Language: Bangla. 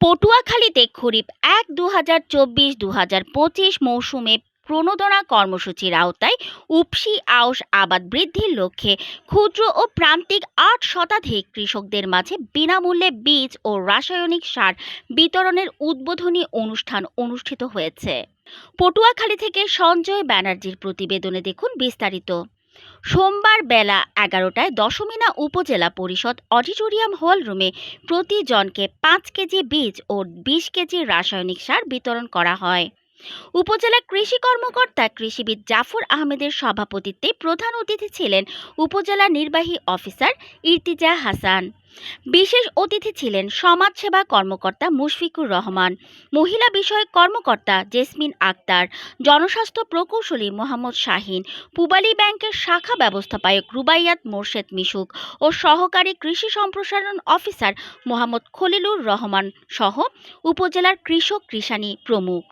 পটুয়াখালীতে খরিফ এক দু হাজার চব্বিশ দু হাজার পঁচিশ মৌসুমে প্রণোদনা কর্মসূচির আওতায় উপসি আউশ আবাদ বৃদ্ধির লক্ষ্যে ক্ষুদ্র ও প্রান্তিক আট শতাধিক কৃষকদের মাঝে বিনামূল্যে বীজ ও রাসায়নিক সার বিতরণের উদ্বোধনী অনুষ্ঠান অনুষ্ঠিত হয়েছে। পটুয়াখালী থেকে সঞ্জয় ব্যানার্জির প্রতিবেদনে দেখুন বিস্তারিত। সোমবার বেলা এগারোটায় দশমিনা উপজেলা পরিষদ অডিটোরিয়াম হল রুমে প্রতিজনকে পাঁচ কেজি বীজ ও বিশ কেজি রাসায়নিক সার বিতরণ করা হয়। উপজেলা কৃষি কর্মকর্তা কৃষিবিদ জাফর আহমেদের সভাপতিত্বে প্রধান অতিথি ছিলেন উপজেলা নির্বাহী অফিসার ইর্তিজা হাসান। বিশেষ অতিথি ছিলেন সমাজসেবা কর্মকর্তা মুশফিকুর রহমান, মহিলা বিষয়ক কর্মকর্তা জেসমিন আক্তার, জনস্বাস্থ্য প্রকৌশলী মোহাম্মদ শাহিন, পূবালী ব্যাংকের শাখা ব্যবস্থাপক রুবাইয়াত মোর্শেদ মিশুক ও সহকারী কৃষি সম্প্রসারণ অফিসার মোহাম্মদ খলিলুর রহমান সহ উপজেলার কৃষক কৃষানী প্রমুখ।